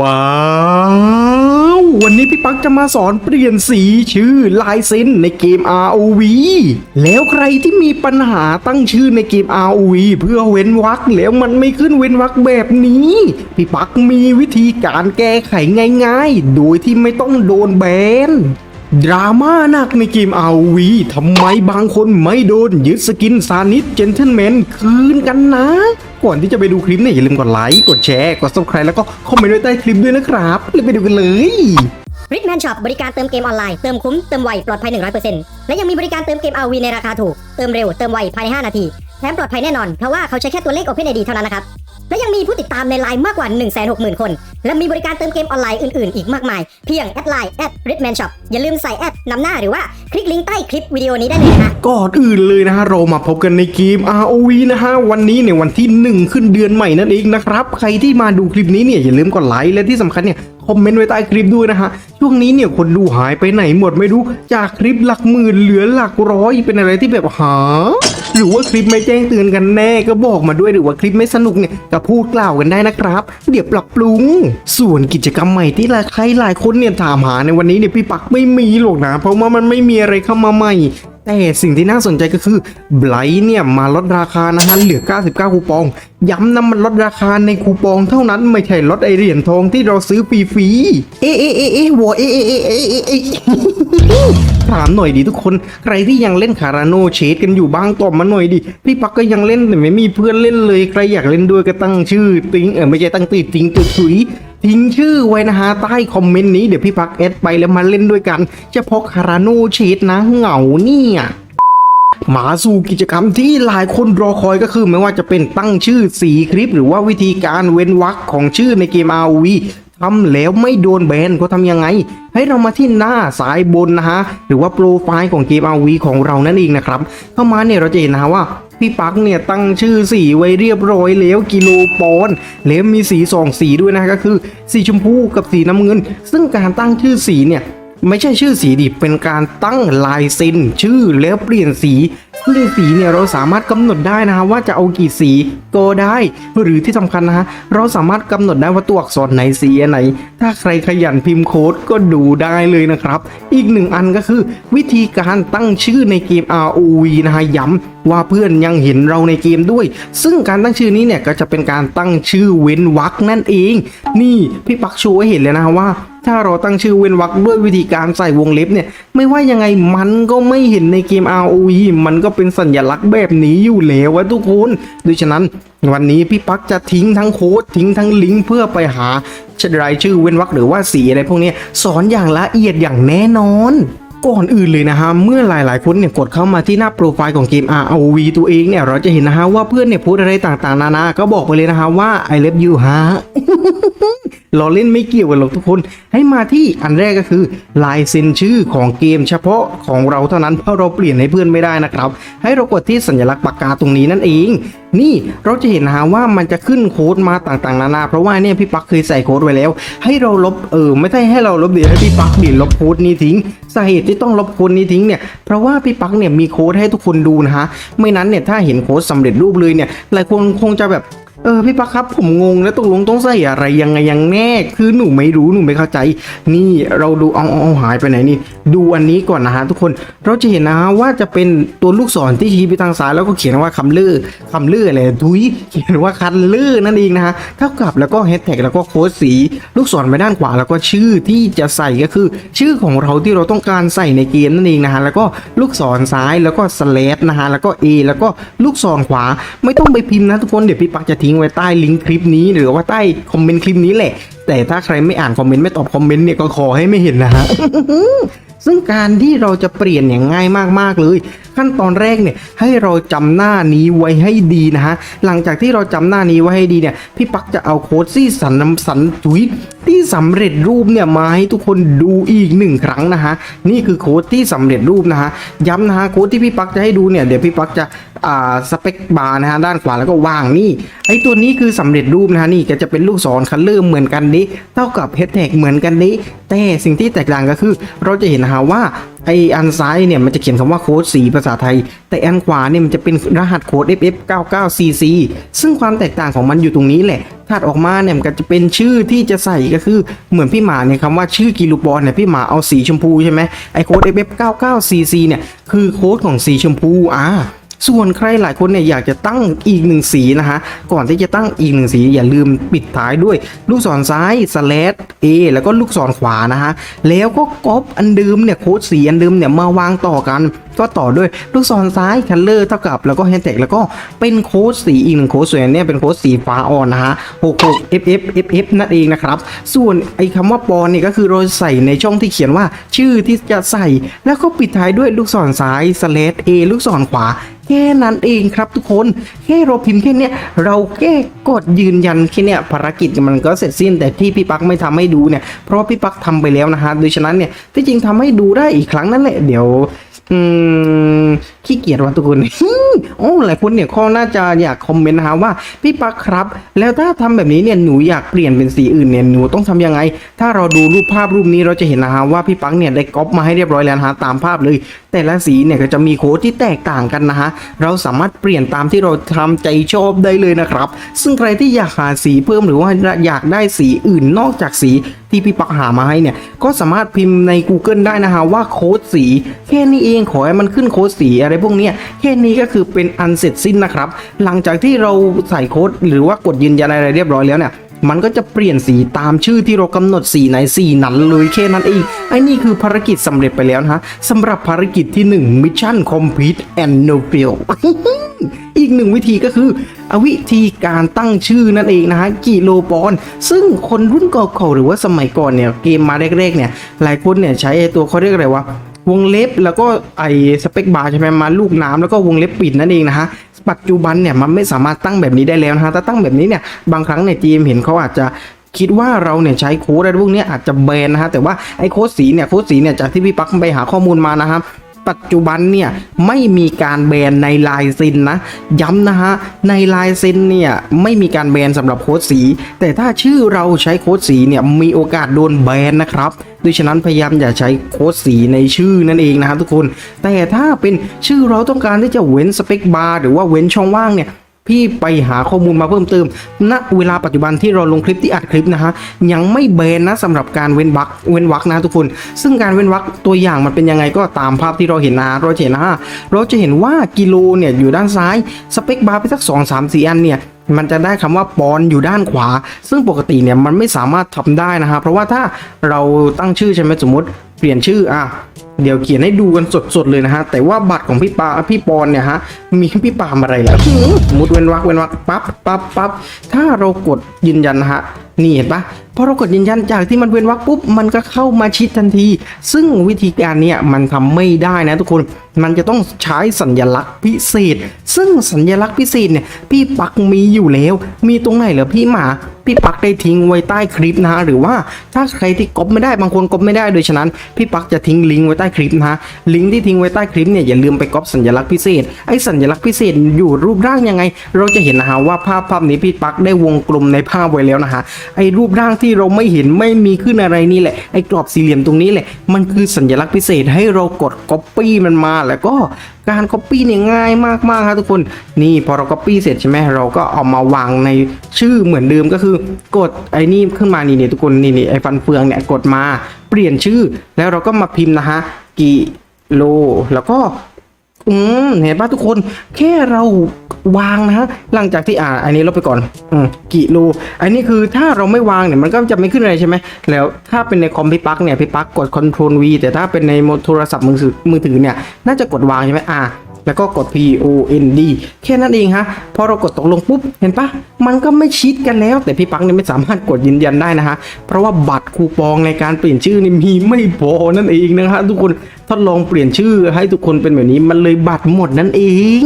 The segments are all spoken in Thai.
ว้าว วันนี้พี่ปักจะมาสอนเปลี่ยนสีชื่อลายเซ็นในเกม ROV แล้วใครที่มีปัญหาตั้งชื่อในเกม ROV เพื่อเว้นวรรคแล้วมันไม่ขึ้นเว้นวรรคแบบนี้ พี่ปักมีวิธีการแก้ไขง่ายๆ โดยที่ไม่ต้องโดนแบนดราม่าหนักในเกม ROV ทำไมบางคนไม่โดนยึดสกินซานิสเจนเทนแมนคืนกันนะ ก่อนที่จะไปดูคลิปเนี่ยอย่าลืมกดไลค์ กดแชร์ กด subscribe แล้วก็คอมเมนต์ไว้ใต้คลิปด้วยนะครับเลยไปดูกันเลยริกแมนช็อปบริการเติมเกมออนไลน์ เติมคุ้ม เติมไว ปลอดภัย 100%และยังมีบริการเติมเกมอาวีในราคาถูก เติมเร็ว เติมไว ภายใน 5 นาที แถมปลอดภัยแน่นอน เพราะว่าเขาใช้แค่ตัวเลข OpenID เท่านั้นนะครับ และยังมีผู้ติดตามในไลน์มากกว่า 160,000 คน และมีบริการเติมเกมออนไลน์อื่นๆ อีกมากมาย เพียงแอดไลน์แอดริทแมนช็อปอย่าลืมใส่แอดนำหน้าหรือว่าคลิกลิงก์ใต้คลิปวิดีโอนี้ได้เลยนะก่อนอื่นเลยนะฮะเรามาพบกันในเกม ROV นะฮะวันนี้ในวันที่ 1 ขึ้นเดือนใหม่นั่นเองนะครับใครที่มาดูคลิปนี้เนี่ยอย่าลืมกดไลค์และที่สำคัญเนี่ยคอมเมนต์ไว้ใต้คลิปด้วยนะฮะ ช่วงนี้เนี่ยคนดูหายไปไหนหมดไม่รู้ จากคลิปหลักหมื่นเหลือหลักร้อยเป็นอะไรที่แบบหา หรือว่าคลิปไม่แจ้งเตือนกันแน่ก็บอกมาด้วยหรือว่าคลิปไม่สนุกเนี่ยก็พูดกล่าวกันได้นะครับ เดี๋ยวปรับปรุง ส่วนกิจกรรมใหม่ที่หลายใครหลายคนเนี่ยถามหาในวันนี้เนี่ยพี่ปักไม่มีหรอกนะ เพราะว่ามันไม่มีอะไรเข้ามาใหม่ แต่สิ่งที่น่าสนใจก็คือไบรท์เนี่ยมาลดราคานะฮะเหลือ 99 คูปอง ย้ำนะมันลดราคาในคูปองเท่านั้นไม่ใช่ลดไอเหรียญทองที่เราซื้อฟรีๆเอ๊ะเอ๊ะเอ๊ะเอ๊ะหัวเอ๊ะเอ๊ะเอ๊ะเอ๊ะเอ๊ะเอ๊ะถามหน่อยดิทุกคนใครที่ยังเล่นคาราโนเชดกันอยู่บ้างตอบมาหน่อยดิพี่ปักก็ยังเล่นแต่ไม่มีเพื่อนเล่นเลย ใครอยากเล่นด้วยก็ตั้งชื่อติ้งเออไม่ใช่ตั้งตีติ้งตุยตุย ทิ้งชื่อไว้นะฮะใต้คอมเมนต์นี้เดี๋ยวพี่ปักแอดไปแล้วมาเล่นด้วยกัน เฉพาะคาราโนเชดนะเหงาเนี่ยมาสู่กิจกรรมที่หลายคนรอคอยก็คือไม่ว่าจะเป็นตั้งชื่อสีคลิป หรือว่าวิธีการเว้นวรรคของชื่อในเกม RV ทำแล้วไม่โดนแบนเขาทำยังไง ให้เรามาที่หน้าซ้ายบนนะฮะ หรือว่าโปรไฟล์ของเกม RV ของเรานั่นเองนะครับ เข้ามาเนี่ยเราจะเห็นนะฮะว่า พี่ปักเนี่ยตั้งชื่อสีไว้เรียบร้อยแล้วกิโลปอนด์แล้วมีสีสองสีด้วยนะก็คือ สีชมพูกับสีน้ำเงิน ซึ่งการตั้งชื่อสีเนี่ยไม่ใช่ชื่อสีดิ เป็นการตั้งลายเซ็นชื่อแล้วเปลี่ยนสี ซึ่งสีเนี่ยเราสามารถกำหนดได้นะฮะว่าจะเอากี่สีก็ได้ หรือที่สำคัญนะฮะเราสามารถกำหนดได้ว่าตัวอักษรไหนสีอันไหน ถ้าใครขยันพิมพ์โค้ดก็ดูได้เลยนะครับ อีกหนึ่งอันก็คือ วิธีการตั้งชื่อในเกม ROV นะฮะย้ำว่าเพื่อนยังเห็นเราในเกมด้วย ซึ่งการตั้งชื่อนี้เนี่ยก็จะเป็นการตั้งชื่อเว้นวรรคนั่นเอง นี่พี่ปักชว์ให้เห็นเลยนะว่า ถ้าเราตั้งชื่อเว้นวรรคด้วยวิธีการใส่วงเล็บเนี่ย ไม่ว่ายังไงมันก็ไม่เห็นในเกม ROE มันก็เป็นสัญลักษณ์แบบนี้อยู่แล้ววะทุกคนดังฉะนั้นวันนี้พี่ปักจะทิ้งทั้งโค้ดทิ้งทั้งลิงก์เพื่อไปหาชรายชื่อเว้นวรรคหรือว่าสีอะไรพวกนี้สอนอย่างละเอียดอย่างแน่นอนก่อนอื่นเลยนะฮะ เมื่อหลายๆ คนเนี่ยกดเข้ามาที่หน้าโปรไฟล์ของเกม ROV ตัวเองเนี่ย เราจะเห็นนะฮะว่าเพื่อนเนี่ยพูดอะไรต่างๆ นานา ก็บอกไปเลยนะฮะว่า I love you ฮะ เราเล่นไม่เกี่ยวกันหรอกทุกคน ให้มาที่อันแรกก็คือลายเซ็นชื่อของเกมเฉพาะของเราเท่านั้นเพราะเราเปลี่ยนให้เพื่อนไม่ได้นะครับ ให้เรากดที่สัญลักษณ์ปากกาตรงนี้นั่นเอง นี่เราจะเห็นนะฮะว่ามันจะขึ้นโค้ดมาต่างๆนานา เพราะว่าเนี่ยพี่ปักเคยใส่โค้ดไว้แล้ว ให้เราลบเออไม่ใช่ให้เราลบเดี๋ยวให้พี่ปักดิลบโค้ดนี้ทิ้งสาเหตุที่ต้องลบโค้ดนี้ทิ้งเนี่ยเพราะว่าพี่ปักเนี่ยมีโค้ดให้ทุกคนดูนะฮะไม่นั้นเนี่ยถ้าเห็นโค้ดสำเร็จรูปเลยเนี่ยหลายคนคงจะแบบ เออพี่ปักครับผมงงแล้วตกลงต้องใส่อะไรยังไงยังแน่ คือหนูไม่รู้หนูไม่เข้าใจ นี่เราดูเอาเอาเอาหายไปไหนนี่ดูอันนี้ก่อนนะฮะทุกคนเราจะเห็นนะฮะว่าจะเป็นตัวลูกศรที่ชี้ไปทางซ้ายแล้วก็เขียนว่าคำลือคำลืออะไรทุยเขียนว่าคันลือนั่นเองนะฮะเท่ากับแล้วก็แฮชแท็กแล้วก็โค้ดสี ลูกศรไปด้านขวาแล้วก็ชื่อที่จะใส่ก็คือ ชื่อของเราที่เราต้องการใส่ในเกมนั่นเองนะฮะแล้วก็ลูกศรซ้ายแล้วก็สแลชนะฮะแล้วก็ A แล้วก็ลูกศรขวา ไม่ต้องไปพิมพ์นะทุกคนเดี๋ยวพี่ปักจะทิ้งไว้ใต้ลิงก์คลิปนี้ หรือว่าใต้คอมเมนต์คลิปนี้แหละแต่ถ้าใครไม่อ่านคอมเมนต์ไม่ตอบคอมเมนต์เนี่ยก็ขอให้ไม่เห็นนะฮะ ซึ่งการที่เราจะเปลี่ยนอย่างง่ายมากๆเลย ขั้นตอนแรกเนี่ยให้เราจำหน้านี้ไว้ให้ดีนะฮะ หลังจากที่เราจำหน้านี้ไว้ให้ดีเนี่ยพี่ปักจะเอาโค้ดซี่สันนำสันถุยที่สำเร็จรูปเนี่ยมาให้ทุกคนดูอีกหนึ่งครั้งนะฮะนี่คือโค้ดที่สำเร็จรูปนะฮะย้ำนะฮะโค้ดที่พี่ปักจะให้ดูเนี่ยเดี๋ยวพี่ปักจะ อ่าสเปคบาร์นะฮะด้านขวาแล้วก็วางนี่ไอตัวนี้คือสำเร็จรูปนะฮะนี่ก็จะเป็นลูกศรคันเริ่มเหมือนกันนี้เท่ากับแฮชแท็กเหมือนกันนี้แต่สิ่งที่แตกต่างก็คือ เราจะเห็นนะฮะว่าไออันซ้ายเนี่ยมันจะเขียนคำว่าโค้ดสีภาษาไทย แต่อันขวาเนี่ยมันจะเป็นรหัสโค้ด FF99CC ซึ่งความแตกต่างของมันอยู่ตรงนี้แหละถัดออกมาเนี่ยมันก็จะเป็นชื่อที่จะใส่ก็คือเหมือนพี่หมาเนี่ยคำว่าชื่อกิลูบอลเนี่ยพี่หมาเอาสีชมพูใช่ไหมไอโค้ด FF99CC เนี่ยคือโค้ดของสีชมพูอ่า ส่วนใครหลายคนเนี่ยอยากจะตั้งอีกหนึ่งสีนะฮะก่อนที่จะตั้งอีกหนึ่งสี อย่าลืมปิดท้ายด้วย ลูกศรซ้ายสแลด A แล้วก็ลูกศรขวานะฮะแล้วก็ก๊อปอันเดิมเนี่ยโค้ดสีอันเดิมเนี่ยมาวางต่อกันก็ต่อด้วยลูกศรซ้ายคัลเลอร์เท่ากับแล้วก็แฮชแท็กแล้วก็เป็นโค้ดสีอีกหนึ่งโค้ดส่วนนเนี่ยเป็นโค้ดสีฟ้าอ่อนนะฮะ66 FF FF นั่นเองนะครับ ส่วนไอ้คำว่าปอนเนี่ยก็คือเราใส่ในช่องที่เขียนว่าชื่อที่จะใส่ แล้วก็ปิดท้ายด้วยลูกศรซ้ายสแลด A ลูกศรขวาแค่นั้นเองครับทุกคนแค่เราพิมพ์แค่เนี้ยเราแค่กดยืนยันแค่เนี้ยภารกิจมันก็เสร็จสิ้น แต่ที่พี่ปักไม่ทำให้ดูเนี่ยเพราะพี่ปักทำไปแล้วนะฮะโดยฉะนั้นเนี่ยที่จริงทำให้ดูได้อีกครั้งนั่นแหละเดี๋ยว อืม ขี้เกียจว่ะทุกคนโอ้หลายคนเนี่ยข้อน่าจะอยากคอมเมนต์นะฮะว่าพี่ปักครับ แล้วถ้าทำแบบนี้เนี่ยหนูอยากเปลี่ยนเป็นสีอื่นเนี่ยหนูต้องทำยังไง ถ้าเราดูรูปภาพรูปนี้เราจะเห็นนะฮะว่าพี่ปักเนี่ยได้ก๊อปมาให้เรียบร้อยแล้วนะฮะตามภาพเลย แต่ละสีเนี่ยก็จะมีโค้ดที่แตกต่างกันนะฮะเราสามารถเปลี่ยนตามที่เราทำใจชอบได้เลยนะครับ ซึ่งใครที่อยากหาสีเพิ่มหรือว่าอยากได้สีอื่นนอกจากสีที่พี่ปักหามาให้เนี่ยก็สามารถพิมพ์ใน Google ได้นะฮะว่าโค้ดสีแค่นี้เองขอให้มันขึ้นโค้ดสีอะไรพวกนี้แค่นี้ก็คือเป็นอันเสร็จสิ้นนะครับ หลังจากที่เราใส่โค้ดหรือว่ากดยืนยันอะไรเรียบร้อยแล้วเนี่ยมันก็จะเปลี่ยนสีตามชื่อที่เรากำหนดสีไหนสีนั้นเลยแค่นั้นเองไอ้นี่คือภารกิจสำเร็จไปแล้วนะฮะสำหรับภารกิจที่ 1 Mission Complete and No Fail อีกหนึ่งวิธีก็คืออวิธีการตั้งชื่อนั่นเองนะฮะกิโลปอน ซึ่งคนรุ่นก่าๆหรือว่าสมัยก่อนเนี่ยเกมมาแรกๆเนี่ยหลายคนเนี่ยใช้ตัวเขาเรียกอะไรวะ วงเล็บแล้วก็ไอ้สเปกบาร์ใช่ไหมมาลูกน้ำแล้วก็วงเล็บปิดนั่นเองนะฮะปัจจุบันเนี่ยมันไม่สามารถตั้งแบบนี้ได้แล้วนะฮะถ้าตั้งแบบนี้เนี่ยบางครั้งในจีมเห็นเขาอาจจะคิดว่าเราเนี่ยใช้โค้ดอะไรพวกนี้อาจจะแบนนะฮะแต่ว่าไอ้โค้ดสีเนี่ยโค้ดสีเนี่ยจากที่พี่ปักไปหาข้อมูลมานะครับ ปัจจุบันเนี่ยไม่มีการแบนในลายเซ็นนะ ย้ำนะฮะในลายเซ็นเนี่ยไม่มีการแบนสำหรับโค้ดสี แต่ถ้าชื่อเราใช้โค้ดสีเนี่ยมีโอกาสโดนแบนนะครับดยฉะนั้นพยายามอย่าใช้โค้ดสีในชื่อนั่นเองนะครับทุกคน แต่ถ้าเป็นชื่อเราต้องการที่จะเว้นสเปคบาร์หรือว่าเว้นช่องว่างเนี่ย พี่ไปหาข้อมูลมาเพิ่มเติม ณ เวลาปัจจุบันที่เราลงคลิปที่อัดคลิปนะฮะ ยังไม่แบนนะสำหรับการเว้นวักเว้นวักนะทุกคน ซึ่งการเว้นวักตัวอย่างมันเป็นยังไงก็ตามภาพที่เราเห็นนะเราจะเห็นนะฮะเราจะเห็นว่ากิโลเนี่ยอยู่ด้านซ้าย สเปคบาร์ไปสัก 2 3 4 อันเนี่ย มันจะได้คำว่าปอนอยู่ด้านขวา ซึ่งปกติเนี่ยมันไม่สามารถทำได้นะฮะเพราะว่าถ้าเราตั้งชื่อใช่ไหมสมมติเปลี่ยนชื่ออะเดี๋ยวเขียนให้ดูกันสดๆเลยนะฮะแต่ว่าบัตรของพี่ปาพี่ปอนเนี่ยฮะมีพี่ปามอะไรล่ะสมมติเว้นวรรคเว้นวรรคปั๊บปั๊บปั๊บถ้าเรากดยืนยันนะฮะนี่เห็นปะพอเรากดยืนยันจากที่มันเว้นวรรคปุ๊บมันก็เข้ามาชิดทันที ซึ่งวิธีการเนี่ยมันทำไม่ได้นะทุกคนมันจะต้องใช้สัญลักษณ์พิเศษ ซึ่งสัญลักษณ์พิเศษเนี่ยพี่ปักมีอยู่แล้ว มีตรงไหนเหรอพี่หมาพี่ปักได้ทิ้งไว้ใต้คลิปนะฮะหรือว่าถ้าใครที่ก๊อปไม่ได้บางคนก๊อปไม่ได้โดยฉะนั้นพี่ปักจะทิ้งลิงก์ไว้ใต้คลิปนะฮะลิงก์ที่ทิ้งไว้ใต้คลิปเนี่ยอย่าลืมไปก๊อปสัญลักษณ์พิเศษไอ้สัญลักษณ์พิเศษอยู่รูปร่างยังไง เราจะเห็นนะฮะว่าภาพภาพนี้พี่ปักได้วงกลมในภาพไว้แล้วนะฮะไอ้รูปร่างที่เราไม่เห็นไม่มีขึ้นอะไรนี่แหละไอ้กรอบสี่เหลี่ยมตรงนี้แหละมันคือสัญลักษณ์พิเศษให้เรากด copy มันมาแล้วก็การ copy เนี่ยง่ายมากๆครับทุกคนนี่พอเรา copy เสร็จใช่ไหมเราก็เอามาวางในชื่อเหมือนเดิมก็คือกดไอ้นี่ขึ้นมานี่นี่ทุกคนนี่นี่ไอ้ฟันเฟืองเนี่ยกดมาเปลี่ยนชื่อ แล้วเราก็มาพิมพ์นะฮะกิโล แล้วก็ อืมเห็นป่ะทุกคนแค่เราวางนะฮะหลังจากที่อ่าอันนี้ลบไปก่อนอืมกิโลอันนี้คือถ้าเราไม่วางเนี่ยมันก็จะไม่ขึ้นอะไรใช่ไหมแล้วถ้าเป็นในคอมพี่ปักเนี่ยพี่ปักกด Ctrl V แต่ถ้าเป็นในโทรศัพท์มือถือมือถือเนี่ยน่าจะกดวางใช่ไหมอ่า แล้วก็กด P O N D แค่นั้นเองฮะ พอเรากดตกลงปุ๊บ เห็นปะมันก็ไม่ชิดกันแล้ว แต่พี่ปักเนี่ยไม่สามารถกดยืนยันได้นะฮะ เพราะว่าบัตรคูปองในการเปลี่ยนชื่อนี่มีไม่พอนั่นเองนะฮะทุกคนทดลองเปลี่ยนชื่อให้ทุกคนเป็นแบบนี้มันเลยบัตรหมดนั่นเอง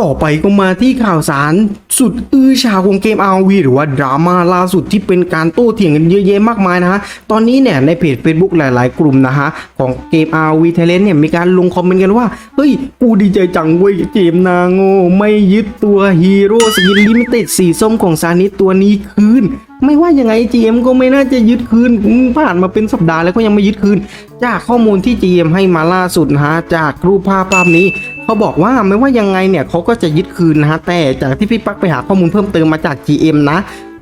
ต่อไปก็มาที่ข่าวสารสุดอื้อฉาวของเกม RV หรือว่าดราม่าล่าสุดที่เป็นการโต้เถียงกันเยอะแยะมากมายนะฮะ ตอนนี้เนี่ยในเพจ Facebook หลาย ๆ กลุ่มนะฮะ ของเกม RV Talent เนี่ยมีการลงคอมเมนต์กันว่า เฮ้ย กูดีใจจังเว้ยเกมนางโง่ไม่ยึดตัวฮีโร่สกินลิมิเต็ดสีส้มของซานิตัวนี้คืนไม่ว่ายังไง GM ก็ไม่น่าจะยึดคืนผ่านมาเป็นสัปดาห์แล้วก็ยังไม่ยึดคืน จากข้อมูลที่ GM ให้มาล่าสุดนะฮะจากรูปภาพภาพนี้ เขาบอกว่าไม่ว่ายังไงเนี่ยเขาก็จะยึดคืนนะฮะแต่จากที่พี่ปักไปหาข้อมูลเพิ่มเติมมาจาก GM นะ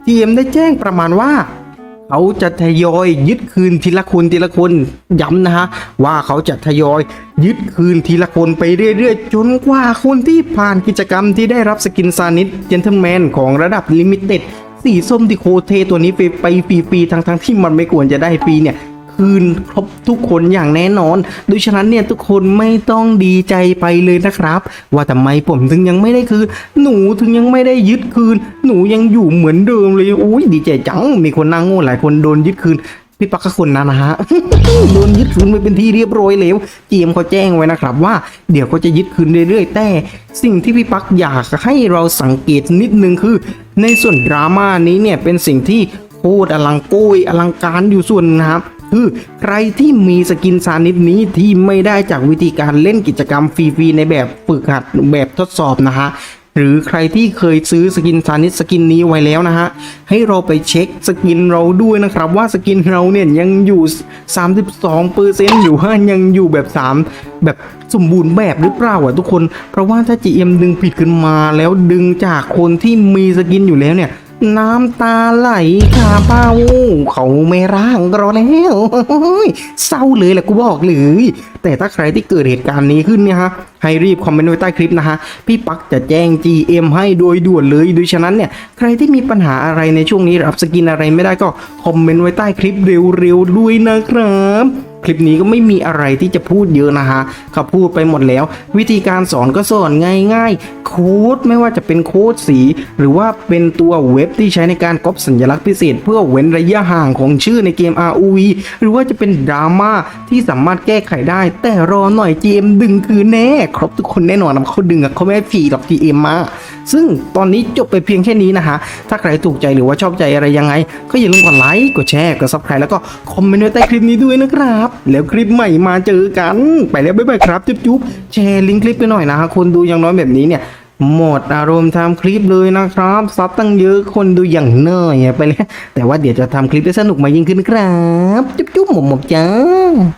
GM ได้แจ้งประมาณว่าเขาจะทยอยยึดคืนทีละคนทีละคนย้ำนะฮะว่าเขาจะทยอยยึดคืนทีละคนไปเรื่อยๆ จนกว่าคนที่ผ่านกิจกรรมที่ได้รับสกินซานิสเจนเทลแมนของระดับลิมิเต็ดสีส้มที่โคเทตัวนี้ไปไปฟรีๆทั้งๆที่มันไม่ควรจะได้ฟรีเนี่ย คืนครบทุกคนอย่างแน่นอนโดยฉะนั้นเนี่ยทุกคนไม่ต้องดีใจไปเลยนะครับ ว่าทำไมผมถึงยังไม่ได้คืน หนูถึงยังไม่ได้ยึดคืน หนูยังอยู่เหมือนเดิมเลยโอ้ยดีใจจังมีคนนั่งโง่หลายคนโดนยึดคืนพี่ปักก็คนนั้นนะฮะโดนยึดคืนไปเป็นที่เรียบร้อยแล้วเจียมเขาแจ้งไว้นะครับว่าเดี๋ยวเขาจะยึดคืนเรื่อยๆ แต่สิ่งที่พี่ปักอยากให้เราสังเกตนิดนึงคือ ในส่วนดราม่านี้เนี่ยเป็นสิ่งที่โคตรอลังโกยอลังการอยู่ส่วนนะครับ คือ ใครที่มีสกินซานิดนี้ที่ไม่ได้จากวิธีการเล่นกิจกรรมฟรีๆในแบบฝึกหัดแบบทดสอบนะฮะหรือใครที่เคยซื้อสกินซานิสสกินนี้ไว้แล้วนะฮะ ให้เราไปเช็คสกินเราด้วยนะครับ ว่าสกินเราเนี่ยยังอยู่ 32%หรือว่ายังอยู่แบบ 3 แบบสมบูรณ์แบบหรือเปล่าอะทุกคน เพราะว่าถ้า GM ดึงผิดขึ้นมาแล้วดึงจากคนที่มีสกินอยู่แล้วเนี่ย น้ำตาไหลคาเบ้าเขาไม่ร่างเราแล้วเศร้าเลยแหละกูบอกเลยแต่ถ้าใครที่เกิดเหตุการณ์นี้ขึ้นเนี่ยฮะให้รีบคอมเมนต์ไว้ใต้คลิปนะฮะพี่ปักจะแจ้ง GM ให้โดยด่วนเลยโดยฉะนั้นเนี่ยใครที่มีปัญหาอะไรในช่วงนี้รับสกินอะไรไม่ได้ก็คอมเมนต์ไว้ใต้คลิปเร็วๆด้วยนะครับ คลิปนี้ก็ไม่มีอะไรที่จะพูดเยอะนะฮะเขาพูดไปหมดแล้ว วิธีการสอนก็สอนง่ายๆ โค้ดไม่ว่าจะเป็นโค้ดสี หรือว่าเป็นตัวเว็บที่ใช้ในการก๊อปสัญลักษณ์พิเศษ เพื่อเว้นระยะห่างของชื่อในเกม ROV หรือว่าจะเป็นดราม่าที่สามารถแก้ไขได้ แต่รอหน่อย GM ดึงคือแน่ ครบทุกคนแน่นอนนะเขาดึงอะเขาไม่ให้ฟรีหรอก GM มาซึ่งตอนนี้จบไปเพียงแค่นี้นะฮะ ถ้าใครถูกใจหรือว่าชอบใจอะไรยังไง ก็อย่าลืมกดไลค์ กดแชร์ กดซับสไครต์แล้วก็คอมเมนต์ไว้ใต้คลิปนี้ด้วยนะครับแล้วคลิปใหม่มาเจอกัน ไปแล้วบ๊ายบายครับ จุ๊บจุ๊บแชร์ลิงก์คลิปไปหน่อยนะฮะคนดูอย่างน้อยแบบนี้เนี่ยหมดอารมณ์ทำคลิปเลยนะครับ ซับตั้งเยอะคนดูอย่างน้อยไปเลยแต่ว่าเดี๋ยวจะทำคลิปได้สนุกมายิ่งขึ้นครับ จุ๊บจุ๊บหมมบจ้า